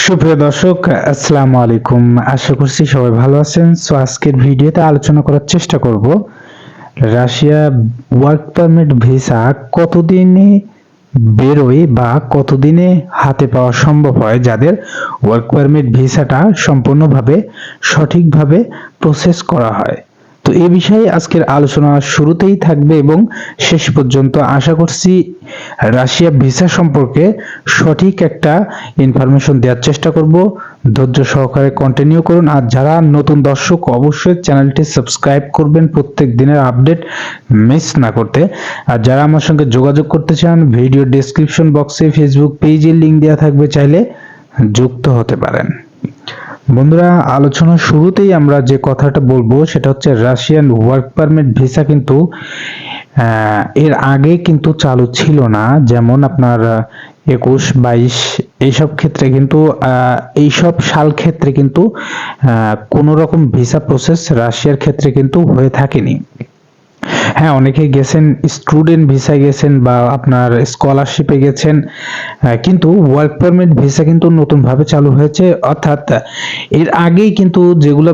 সুপ্রিয় দর্শক, আসসালামু আলাইকুম। আশা করছি সবাই ভালো আছেন। সো আজকের ভিডিওতে আলোচনা করার চেষ্টা করব, রাশিয়া ওয়ার্ক পারমিট ভিসা কতদিনে বেরোয় বা কতদিনে হাতে পাওয়া সম্ভব হয়, যাদের ওয়ার্ক পারমিট ভিসাটা সম্পূর্ণভাবে সঠিকভাবে প্রসেস করা হয়? তো এই বিষয়ে আজকের আলোচনা শুরুতেই থাকবে এবং শেষ পর্যন্ত আশা করছি রাশিয়া ভিসা সম্পর্কে সঠিক একটা ইনফরমেশন দেওয়ার চেষ্টা করব। ধৈর্য সহকারে কন্টিনিউ করুন। আর যারা নতুন দর্শক, অবশ্যই চ্যানেলটি সাবস্ক্রাইব করবেন প্রত্যেক দিনের আপডেট মিস না করতে। আর যারা আমার সঙ্গে যোগাযোগ করতে চান ভিডিও ডেসক্রিপশন বক্সে ফেসবুক পেজের লিংক দেওয়া থাকবে, চাইলে যুক্ত হতে পারেন। বন্ধুরা, আলোচনার শুরুতেই আমরা যে কথাটা বলব, সেটা হচ্ছে রাশিয়ান ওয়ার্ক পারমিট ভিসা কিন্তু এর আগে কিন্তু চালু ছিল না। যেমন আপনার একুশ, বাইশ এইসব ক্ষেত্রে কিন্তু এইসব সাল ক্ষেত্রে কিন্তু কোনো রকম ভিসা প্রসেস রাশিয়ার ক্ষেত্রে কিন্তু হয়ে থাকেনি। হ্যাঁ অনেকে গেছেন স্টুডেন্ট ভিসা গেছেন বা আপনার স্কলারশিপে গেছেন। কিন্তু ওয়ার্ক পারমিট ভিসা কিন্তু নতুনভাবে চালু হয়েছে। অর্থাৎ, এর আগেই কিন্তু যেগুলো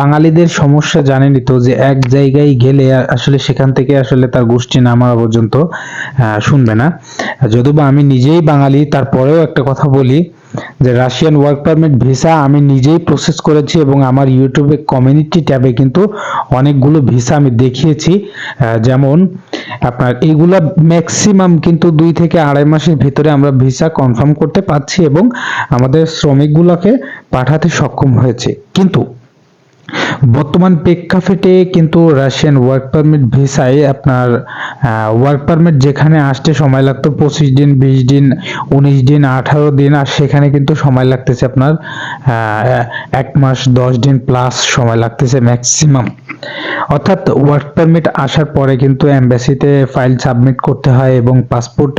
বাঙালিদের সমস্যা জানেনই তো যে এক জায়গায় গেলে আসলে সেখান থেকে আসলে তার গোষ্ঠী না মারা পর্যন্ত শুনবে না। যদিও আমি নিজেই বাঙালি, তারপরেও একটা কথা বলি যে রাশিয়ান ওয়ার্ক পারমিট ভিসা আমি নিজেই প্রসেস করেছি এবং আমার ইউটিউবে কমিউনিটি ট্যাবে কিন্তু অনেকগুলো ভিসা আমি দেখিয়েছি। যেমন আপনার এইগুলা ম্যাক্সিমাম কিন্তু দুই থেকে আড়াই মাসের ভিতরে আমরা ভিসা কনফার্ম করতে পারছি এবং আমাদের শ্রমিকগুলোকে পাঠাতে সক্ষম হয়েছে। কিন্তু বর্তমান প্রেক্ষাপটে কিন্তু রাশিয়ান ওয়ার্ক পারমিট ভিসায় আপনার ওয়ার্ক পারমিট যেখানে আসতে সময় লাগতো পঁচিশ দিন, বিশ দিন, উনিশ দিন, আঠারো দিন, আর সেখানে কিন্তু সময় লাগতেছে আপনার এক মাস, দশ দিন প্লাস সময় লাগতেছে ম্যাক্সিমাম অর্থাৎ ওয়ার্ক পারমিট আসার পরে কিন্তু অ্যাম্বাসিতে ফাইল সাবমিট করতে হয় এবং পাসপোর্ট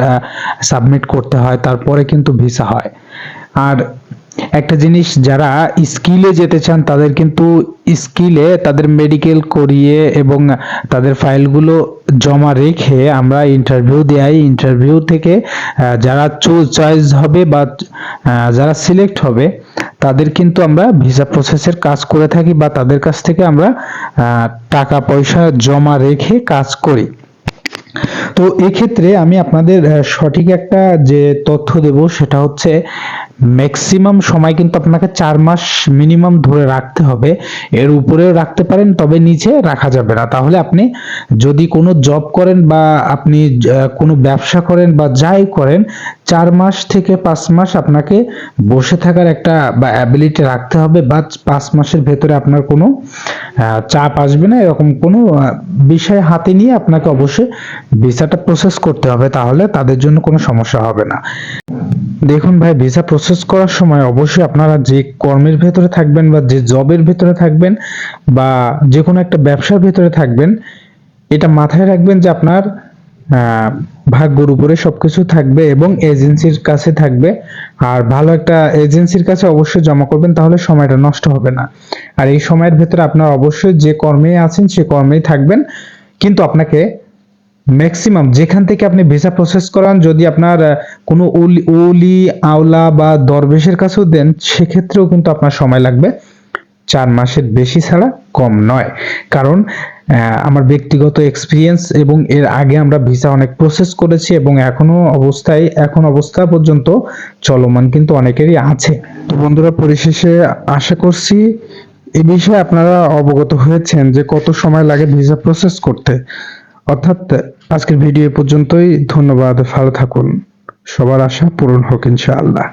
সাবমিট করতে হয়, তারপরে কিন্তু ভিসা হয়। আর একটা জিনিস যারা স্কিলে যেতে চান, তাদের কিন্তু স্কিলে তাদের মেডিকেল করিয়ে এবং তাদের ফাইলগুলো জমা রেখে আমরা ইন্টারভিউ দেয় ইন্টারভিউ থেকে যারা চয়েস হবে বা যারা সিলেক্ট হবে, তাদের কিন্তু আমরা ভিসা প্রসেসের কাজ করে থাকি বা তাদের কাছ থেকে আমরা টাকা পয়সা জমা রেখে কাজ করি। তো এক্ষেত্রে আমি আপনাদের সঠিক একটা যে তথ্য দেব সেটা হচ্ছে ম্যাক্সিমাম সময় কিন্তু আপনাকে চার মাস মিনিমাম ধরে রাখতে হবে। এর উপরেও রাখতে পারেন, তবে নিচে রাখা যাবে না। তাহলে আপনি যদি কোনো জব করেন বা আপনি কোনো ব্যবসা করেন বা যাই করেন চার মাস থেকে পাঁচ মাস আপনাকে বসে থাকার একটা, বা অ্যাবিলিটি রাখতে হবে, বা পাঁচ মাসের ভেতরে আপনার কোনো চাপ আসবে না, এরকম কোনো বিষয় হাতে নিয়ে আপনাকে অবশ্যই ভিসাটা প্রসেস করতে হবে, তাহলে তাদের জন্য কোনো সমস্যা হবে না। দেখুন ভাই, ভিসা প্রসেস করার সময় অবশ্যই আপনারা যে কর্মের ভেতরে থাকবেন, বা যে জবের ভেতরে থাকবেন, বা যে কোনো একটা ব্যবসার ভেতরে থাকবেন, এটা মাথায় রাখবেন যে আপনার ভাগ্যর উপরে সবকিছু থাকবে এবং এজেন্সির কাছে থাকবে। আর ভালো একটা এজেন্সির কাছে অবশ্যই জমা করবেন, তাহলে সময়টা নষ্ট হবে না। আর এই সময়ের ভেতরে আপনার অবশ্যই যে কর্মে আছেন, সে কর্মেই থাকবেন। কিন্তু আপনাকে ম্যাক্সিমাম যেখান থেকে আপনি ভিসা প্রসেস করান, যদি আপনার কোনো ওলি ওলি আওলা বা দরবেশের কাছেও দেন, সেক্ষেত্রেও কিন্তু আপনার সময় লাগবে। চার মাসের বেশি ছাড়া কম নয়। কারণ আমার ব্যক্তিগত এক্সপিরিয়েন্স এবং এর আগে আমরা ভিসা অনেক প্রসেস করেছি এবং এখনও অবস্থায়, এখন অবস্থা পর্যন্ত চলমান কিন্তু অনেকেরই আছে। তো বন্ধুরা, পরিশেষে আশা করছি এ বিষয়ে আপনারা অবগত হয়েছেন যে কত সময় লাগে ভিসা প্রসেস করতে। অর্থাৎ, আজকের ভিডিও পর্যন্তই। ধন্যবাদ, ভালো থাকুন। সবার আশা পূরণ হোক ইনশাআল্লাহ।